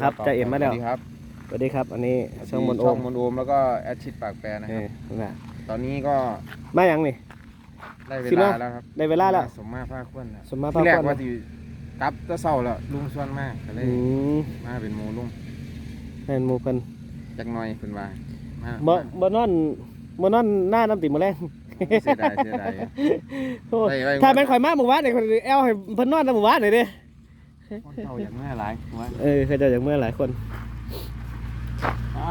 ครับจะเอ็มมาแล้วสวัสดีครับสวัสดีครับ อันนี้ช่องมนโอช่อมงมนโอมแล้วก็แอดชิดปากแปรนะเอครับอนั่นแหละตอนนี้ก็มายังนี่ได้เวสิลามาแล้วครับได้เวลาแล้วสมมาภาคควนแล้วสมมาภาคที่แรกควนว่าที่กลับจะเศร้าแล้วลุงส่วนมากก็เลยอืมมาเป็นโมลุงให้หมู่เพิ่นจักหน่อยเป็นว่ามาบ่บ่นอนบ่นอนหน้าน้ำติมมาแรงเสียดายเสียดายโอ้ยไว้ไว้ถ้าเป็นข่อยมาหมู่บ้านนี่ข่อยแอลให้เพิ่นนอนในหมู่บ้านหน่อยเด้ คนเฒ่าอย่างเมื่อหลายว่าเออเขาเจะอย่างเมื่อหลายคนอา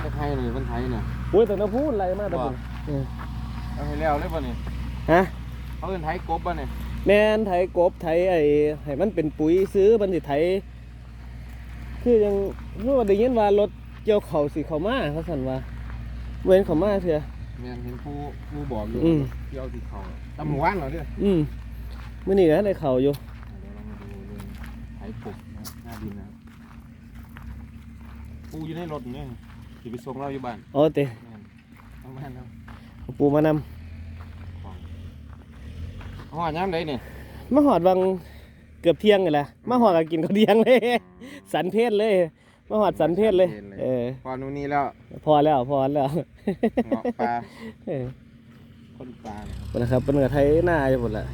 ไปไทยหน่อยคนไทยน่ะอุ้ยแต่น้ำพูดอะไรมาแต่พุ่นเออเอาให้แล้วเลยป่ะนี่ฮะเขาเป็นไทยกบป่ะเนี่ยแม่นไถกบไถไอ้ให้มันเป็นปุ๋ยซื้อมันสิไถคือยังรู้ว่าได้ยินว่ารถเกี่ยวเขาสิเข้ามาเขาสั่นว่าเว้นเข้ามาเถอะแม่นเห็นผู้ผู้บอกอยู่อืมเที่ยวที่เขาตำหมู่บ้านเหรอเนี่ยอืมมื้อนี้ก็ได้เข้าอยู่ ไถกบนะหน้าดินนะครับปูอยู่ในรถเนี่ยสิไปส่งเราอยู่บ้านอ๋อเตแม่นเอาบ้านเราเอาปูมานำของเอาหอดย้ำเลยเนี่ยมาหอดวังเกือบเที่ยงนี่แหละมาหอดก็กินข้าวเที่ยงเลย สันเพศเลย มาหอดสันเพศเลย เออ พอนู่นนี่แล้วพอแล้วพอแล้วเงาะปลาเออคนปลาเนี่ยพุ่นนะครับเป็นกระไทยหน้าอยู่พุ่นละ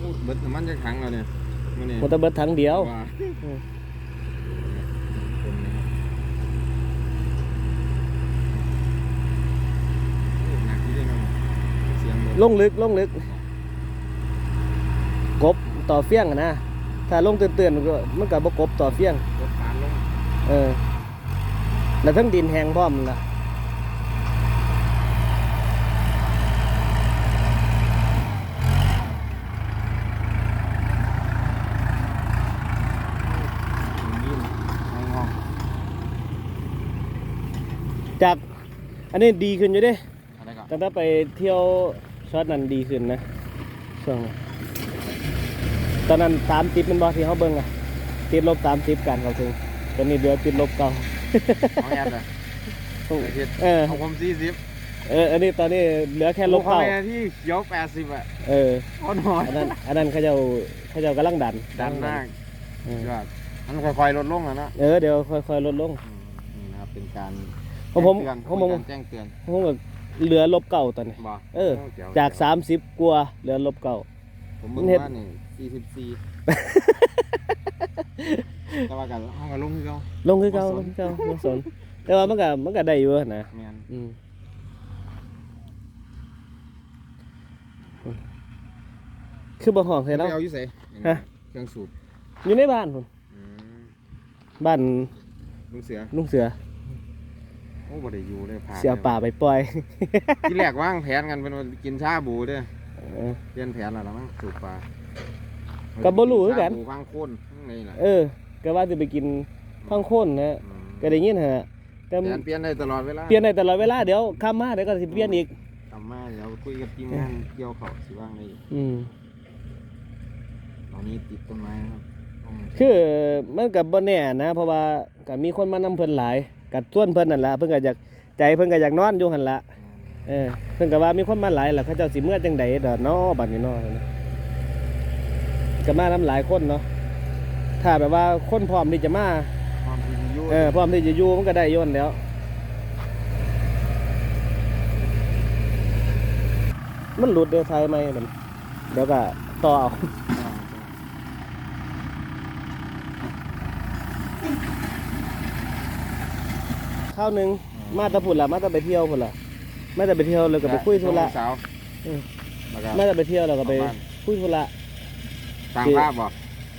อู้เบิดน้ำมันจะขังเราเนี่ย มันนี่มันตะเบิดทั้งเดียว ว่าอืม คนนะครับโอ้หนักที่ได้เนาะเสียงรถ ลงลึกลงลึก กบต่อเฟี้ยงอะนะ ถ้าลงเตือนๆมันก็มันก็บ่กบต่อเฟี้ยง รถปานลงเออ แล้วทั้งดินแห้งพร้อมนั่นล่ะ ยิ้มในห้อง จาก อันนี้ดีขึ้นอยู่เด้อะไรก่อนตั้งแต่ไปเที่ยวช็อตนั้นดีขึ้นนะช่วงนั้นตอนนั้นสามสิบมันบอที่เขาเบิ่งอะติดลบสามสิบการเขาถึงตอนนี้เหลือติดลบเก่าน้องแอดเลยไอ้เฮ็ดเออของผมสี่สิบเอออันนี้ตอนนี้เหลือแค่ลบเขาเก่าในที่เขียวแปดสิบอะเออโคตรน้อยอันนั้นอันนั้นเขาเจ้าเขาเจ้ากำลังดันดันมากเออยอดมันค่อยๆลดลงแล้วนะเออเดี๋ยวค่อยๆลดลงอืมนี่นะครับเป็นการ ของผมแจ้งเตือนของผมเป็นการแจ้งเตือนผมก็เหลือลบเก่าตอนนี้ บ่เออจ๋วจากสามสิบกว่าเหลือลบเก่า ผมเบิ่งเฮ็ด ว่านี่สี่สิบสี่แต่ว่ากันห้องกับลุงคือเขา ลงคือเก่าบ่สน ลงคือเก่าบ่สน แต่ว่ามันก็มันก็ได้อยู่นะแมนอืมคือบ่ห้องใส่เราเราเอาอยู่ใส่ฮะ เครื่องสูบอยู่ในบ้านพุ่นอืมบ้านลุงเสือลุงเสือโอ้บ่ได้อยู่เลยพาเสือป่าไปปล่อย ที่แรกวางแผนกันเป็นว่ากินชาบูเด้อเออเปลี่ยนแผนแล้วล่ะมั้งสูบปลาก็บ่รู้คือกันชาบูวางโคนข้างในน่ะเออ ก็ว่าจะไปกินพังโคนนะอืมก็ได้ยินฮะแต่แผนเปลี่ยนได้ตลอดเวลาเปลี่ยนได้ตลอดเวลาเดี๋ยวข้ามมาเดี๋ยวก็สิเปลี่ยนอีกทำมาเดี๋ยวคุยกับทีมงานเกี่ยวเขาสิว่างได้อยู่อืมตอนนี้ติดต้นไม้นะครับต้องคือมันก็บ่แน่นะ เพราะว่าก็มีคนมานำเพิ่นหลาย กัดส่วนเพิ่นนั่นล่ะเพิ่นก็อยากใจเพิ่นก็อยากนอนอยู่หั่นล่ะเออเพิ่นก็ว่ามีคนมาหลายล่ะเขาเจ้าสิเมื่อจังใดดอกเนาะบัดนี้เนาะก็มานํหลายคนเนาะถ้าแบบว่าคนพร้อมที่จะมาความที่อยู่เออพร้อมที่จะอยู่มันก็ได้อยนั่นแหล้วมันหลุดเด้อไทยไหมมันเดี๋ยวก็ต่อเอา ข้าวหนึงมาแตะพุ่นละมาแตะไปเที่ยวพุ่นละมาแตะไปเที่ยวแล้วก็ไปคุยธุระสาวเออแล้วก็มาแตะไปเที่ยวแล้วก็ไปเข้าบ้านคุยธุระสร้างภาพบ่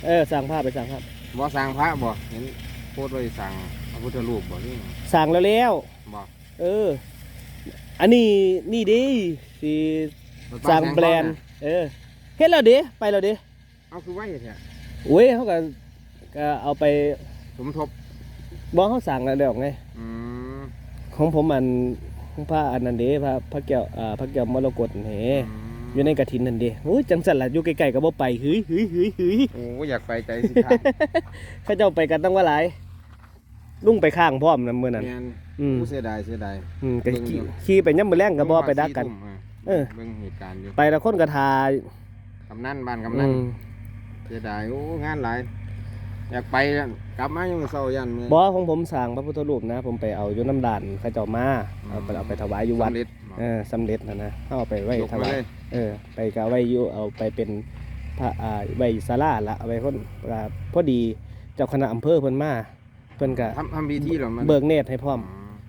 เออสั่งภาพไปสั่งภาพบ่สร้างพระบ่เห็นโพสต์ไว้สั่งพระพุทธรูปบ่นี่สั่งแล้วแล้วบ่เออ อันนี้นี่ดิสิสั่งแบรนด์เออเฮ็ดแล้วเด้ไปแล้วเด้เอาคือไว้เฮ็ดแท้โอ้ยเขาก็ก็เอาไปสมทบบอกเขาสั่งแล้วเดี๋ยวไงอืม ของผมอันของพระอันนั้นเด้พระพระแก้วอ่าพระแก้วมรกตเฮ้อยู่ในกระถินนั่นเด้โอ้ยจังสันล่ะอยู่ใกล้ๆก็บ่ไปหึยหึยหึยหึยโอ้อยากไปใจสิทางเขาเจ้าไปกันตั้งว่าหลายลุงไปข้างพร้อมนะมื้อนั้น แม่นอืมผู้เสียดายเสียดาย อืมก็เบิ่งอยู่ ขี่ขี่ไปย่ำมื้อแรงก็บ่ไปดักกันสี่ทุ่มะเออเบิ่งเหตุการณ์อยู่ไปแล้วคนก็ทากำนันบ้านกำอืนันมเสียดายโอ้งานหลาย อยากไปอะกลับมายังเศร้ายันเมื่อยบ่ของผมสร้างพระพุทธรูปนะ ผมไปเอาอยู่น้ำดานเขาเจ้ามาเอาไปเอาไปถวายอยู่วัดสำเร็จเออสำเร็จนะนะเอาไปไว้ยกถไปวายเลยเออ ไปกะไว้อยู่เอาไปเป็นพระอ่าไว้ศาลาละเอาไว้คนอ่าพอดีเจ้าคณะอำเภอเพิ่นมาเพิ่นก็ทำทำพิธีหรอมันเบิกเนตรให้พร้อม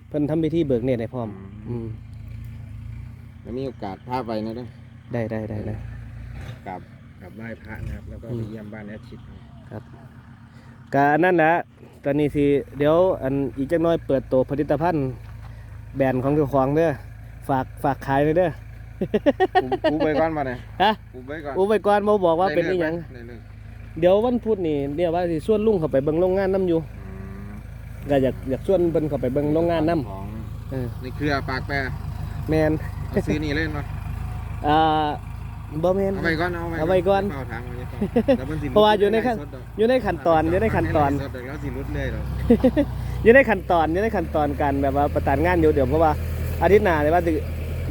เพิ่นทำพิธีเบิกเนตรให้พร้อม อืมแล้วมีโอกาสพาไปนะเด้อได้ได้ได้ได้กับกับไหว้พระนะครับ แล้วก็อืไปมเยี่ยมบ้านแอดชิดครับ กะนั่นแหละตอนนี้สิเดี๋ยวอันอีกจักหน้อยเปิดตัวผลิตภัณฑ์แบรนด์ของเจ้าของเด้อฝากฝากขายเลยเด้อกูกูไปก่อนมาเลยฮะกูไปก่อนอุไปก่อนบ่บอกว่าเป็นอีหยัง ได้เลยเดี๋ยววันพุธนี่เดี๋ยวว่าสิชวนลุงเข้าไปเบิ่งโรงงานนํอยู่อืมก็อยากอยากชวนเพิ่นเข้าไปเบิ่งโรงงานนํของเออในเครือปากแปรแมน เอาซื้อนี่เล่นมาอ่า บ่แมนเอาไปก่อนเอาเอาไว้ก่อน เฝ้าทางเอาไว้ก่อนแล้วมันสิเพราะว่าอยู่ในขั้นไลฟ์สดดอกอยู่ในขั้นตอนอยู่ในขั้นตอนไลฟ์สดเดี๋ยวแล้วสิรุดเลยดอกอยู่ในขั้นตอนอยู่ในขั้นตอนการแบบว่าประสานงานอยู่เดี๋ยวเพราะว่าอาทิตย์หน้าเนี่ยว่าสิ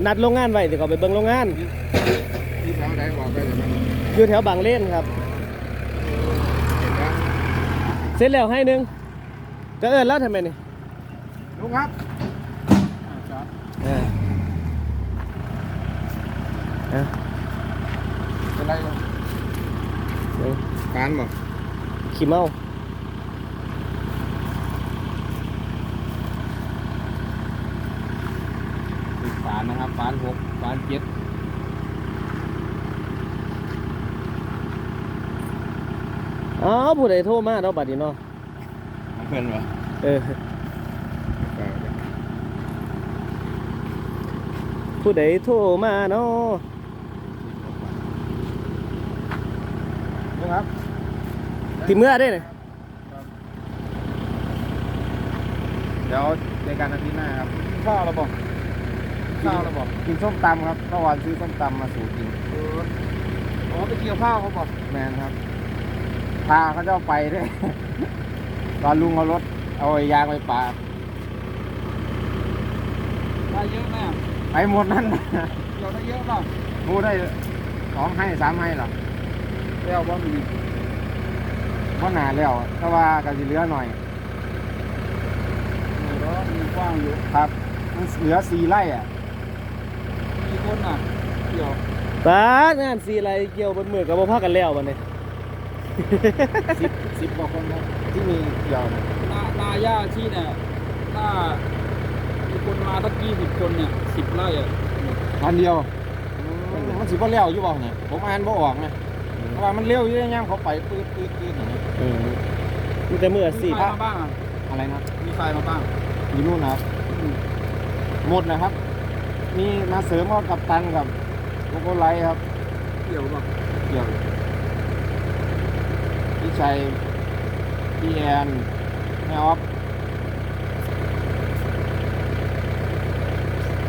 นัดโรงงานไว้สิเขาไปเบิ่งโรงงาน ที่แถวไหนบอกไปเลยมันอยู่แถวบางเลนครับ เห็นแล้วเสร็จแล้วให้หนึงจะเอิ้นแล้วทำไมนี่ลุงครับ เออเอ้า เป็นไรลุง เดี๋ยว ปานบอก ขี้เมาติดปานนะครับปานหกปานเจ็ดอ๋อผู้ใดโทรมาเนาะบัดนี้เนาะเพื่อนวะเออผู้ใดโทรมาเนาะลุงครับ ที่เมื่อได้เนี่ยเดี๋ยวเจอกันอาทิตย์หน้าครับกินข้าวแล้วบอกข้าวแล้วบอกกินส้มตำครับเมื่อวานซื้อส้มตำมาสู่กินอ๋อไปเกี่ยวข้าวเขาบอกแมนครับ พาเขาเจ้าไปด้วย ตอนลุงเอารถ เอาไอ้ยางไปปาดได้เยอะแม่ไปหมดนั่นเกี่ยวได้เยอะเปล่ากูได้สองให้สามให้หรอแล้วว่ามี เพราะหนาแล้วแต่ว่าก็จะเหลือหน่อยมีร้อนมีกว้างอยู่ครับมันเหลือสี่ไร่อะมีคนอะเกี่ยวป้างานสีอะไรเกี่ยวบนมือกับบ่พากันแล้วบัดนี้ สิบสิบกว่าคนครับที่มีเกี่ยวนะนานาย่าที่เนี่ยถ้ามีคนมาสักยี่สิบคนเนี่ยสิบไร่อะวันเดียวมันสิบ่เลี้ยวอยู่บ่เนี่ยผมอ่านบ่ออกนะเพราะ ว่ามันเลี้ยวอยู่ในย่างเขาไปปืดปืดปืดอย่างนี้เออมีแต่มือมีสี่ใครมาบ้างอะอะไรนะมีใครมาบ้าง อยู่นู่นนะครับหมดนะครับ มีมาเสริมก็กับตันกับโกโกไลท์ครับเกี่ยวป่ะเกี่ยวพี่ชัยพี่แอนแม่ออฟ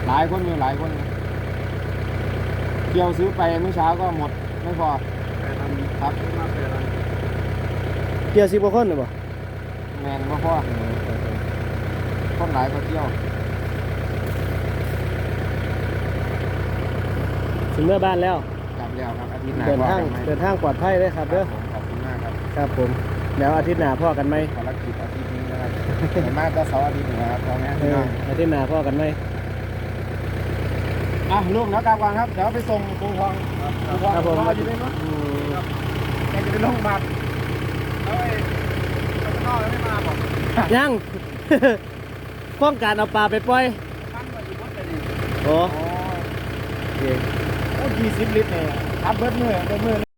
หลายคนอยู่หลายคนเกี่ยวซื้อไปเมื่อเช้าก็หมดไม่พอแต่ทำ ครับมาแต่ละเกี่ยวสิบกว่าคนน่ะบ่แมนไม่พอคนหลายก็เที่ยวถึงเมื่อบ้านแล้ว กลับแล้วครับอาทิตย์หน้าเดินทางว่กันไหมเดินทางปลอดภัยเลยครับเด้อผมขอบคุณมากครับครับผมแล้วอาทิตย์หน้าพ่อกันไหมภารกิจอาทิตย์นี้นะครับเห็นมากก็เสาร์อาทิตย์หนึ่งนะครับตอนนี้เอออาทิตย์หน้าพ่อกันไหมอะลุงแล้วกลับก่อนครับเดี๋ยวไปส่งครูทองครูทองครับผมรออยู่ในรถอืม แกจะไปลงบัตรแล้วไอ้ข้าวแล้วไม่มาบอกยังป้องการเอาปลาไปปล่อยตั้งมาอยู่วัดแต่นี่โอ้อ๋อโอเค โอ้ยี่สิบลิตรเนี่ยขับเบิดมือเบิดมือ